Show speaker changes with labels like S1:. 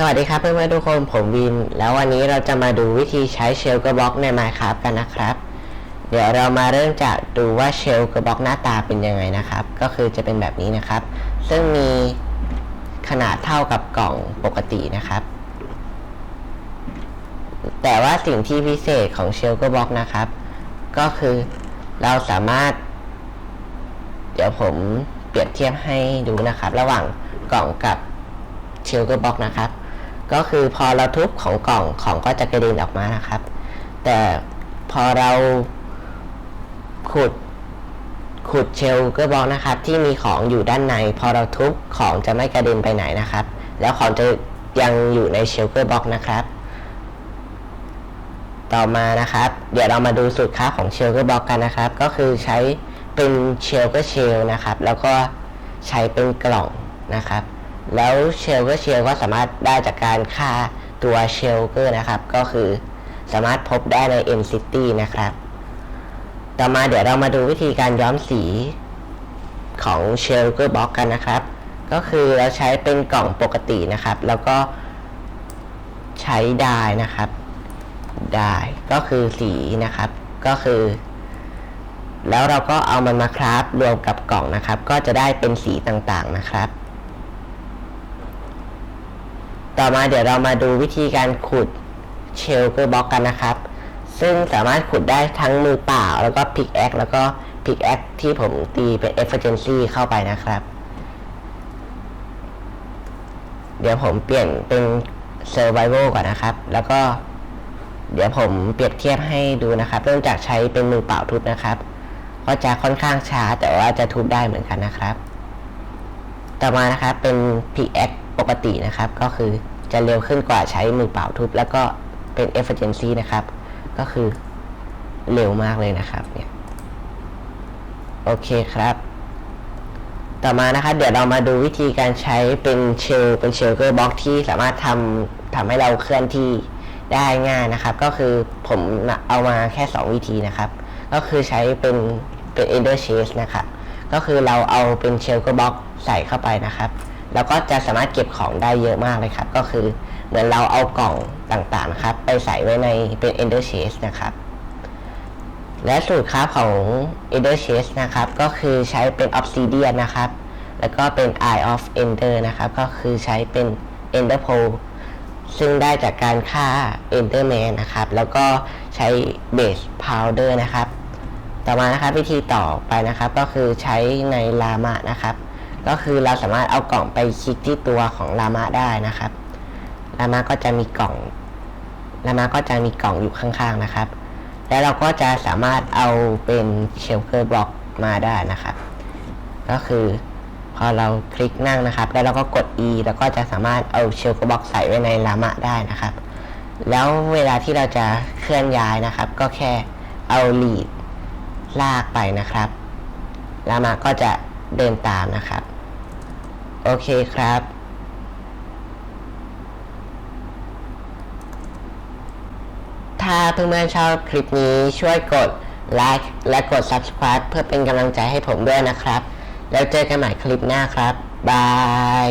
S1: สวัสดีครับเพื่อนๆทุกคนผมวิน แล้ววันนี้เราจะมาดูวิธีใช้เชลกระบอกใน Minecraft กันนะครับ เดี๋ยวเรามาเริ่มจากดูว่าเชลกระบอกหน้าตาเป็นยังไงนะครับ ก็คือจะเป็นแบบนี้นะครับ ซึ่งมีขนาดเท่ากับกล่องปกตินะครับ แต่ว่าสิ่งที่พิเศษของเชลกระบอกนะครับ ก็คือเราสามารถ เดี๋ยวผมเปรียบเทียบให้ดูนะครับ ระหว่างกล่องกับเชลกร์บ็อกนะครับ ก็คือพอเราทุบของกล่องของก็จะกระเด็นออกมานะครับ แต่พอเราขุดขุดเชลกอร์บ็อกนะครับ ที่มีของอยู่ด้านใน พอเราทุบของจะไม่กระเด็นไปไหนนะครับ แล้วของจะยังอยู่ในเชลเกอร์บ็อกนะครับ ต่อมานะครับ เดี๋ยวเรามาดูสูตรค้าของเชลก็บอกกันนะครับ ก็คือใช้เป็นเชลก็เชลนะครับ แล้วก็ใช้เป็นกล่องนะครับ แล้วเชลก็เชลก็สามารถได้จากการค่าตัวเชลเกอร์นะครับ ก็คือสามารถพบได้ใน M City นะครับ ต่อมาเดี๋ยวเรามาดูวิธีการย้อมสีของเชลเกอร์บ็อกกันนะครับ ก็คือเราใช้เป็นกล่องปกตินะครับ แล้วก็ใช้ไดายนะครับได้ก็คือสีนะครับ ก็คือ แล้วเราก็เอามันมาคราฟรวมกับกล่องนะครับ ก็จะได้เป็นสีต่างๆนะครับ ต่อมาเดี๋ยวเรามาดูวิธีการขุดเชลเกอร์บ็อกกันนะครับ ซึ่งสามารถขุดได้ทั้งมือเปล่า แล้วก็พิกแอคแล้วก็พิกแอคที่ผมตีเป็น emergency เข้าไปนะครับ เดี๋ยวผมเปลี่ยนเป็น survival ก่อนนะครับ แล้วก็เดี๋ยวผมเปรียบเทียบให้ดูนะครับ เริ่มจากใช้เป็นมือเปล่าทุบนะครับ ก็จะค่อนข้างช้าแต่ว่าจะทุบได้เหมือนกันนะครับ ต่อมานะครับเป็น pickaxe ปกตินะครับ ก็คือจะเร็วขึ้นกว่าใช้มือเปล่าทุบ แล้วก็เป็น efficiency นะครับ ก็คือเร็วมากเลยนะครับเนี่ยโอเคครับ ต่อมานะครับ เดี๋ยวเรามาดูวิธีการใช้เป็นเชลเป็นเชลเกอร์บล็อกที่สามารถทำทำให้เราเคลื่อนที่ได้ง่ายนะครับ ก็คือผมเอามาแค่ 2 วิธีนะครับ ก็คือใช้เป็นเป็น ender chase นะครับ ก็คือเราเอาเป็นเชลเกอร์บล็อกใส่เข้าไปนะครับ แล้วก็จะสามารถเก็บของได้เยอะมากเลยครับ ก็คือเหมือนเราเอากล่องต่างๆนะครับ ไปใส่ไว้ในเป็น ender chase นะครับ และสูตรค้าของ Ender Chase นะครับ ก็คือใช้เป็น Obsidian นะครับ แล้วก็เป็น Eye of Ender นะครับ ก็คือใช้เป็น Ender Pearl ซึ่งได้จากการฆ่า Enderman นะครับ แล้วก็ใช้ Base Powder นะครับ ต่อมานะครับวิธีต่อไปนะครับ ก็คือใช้ในลามะนะครับ ก็คือเราสามารถเอากล่องไปคลิกที่ตัวของลามะได้นะครับลามะก็จะมีกล่องลามะก็จะมีกล่องอยู่ข้างๆนะครับ แล้วเราก็จะสามารถเอาเป็นเชลเกอร์บล็อกมาได้นะครับ ก็คือพอเราคลิกนั่งนะครับ แล้วเราก็กด E แล้วก็จะสามารถเอาเชลเกอร์บล็อกใส่ไว้ในลามะได้นะครับ แล้วเวลาที่เราจะเคลื่อนย้ายนะครับ ก็แค่เอาลีดลากไปนะครับลามะก็จะเดินตามนะครับ โอเคครับ ถ้าเพื่อนๆชอบคลิปนี้ช่วยกดไลค์และกด subscribe เพื่อเป็นกำลังใจให้ผมด้วยนะครับ แล้วเจอกันใหม่คลิปหน้าครับ บาย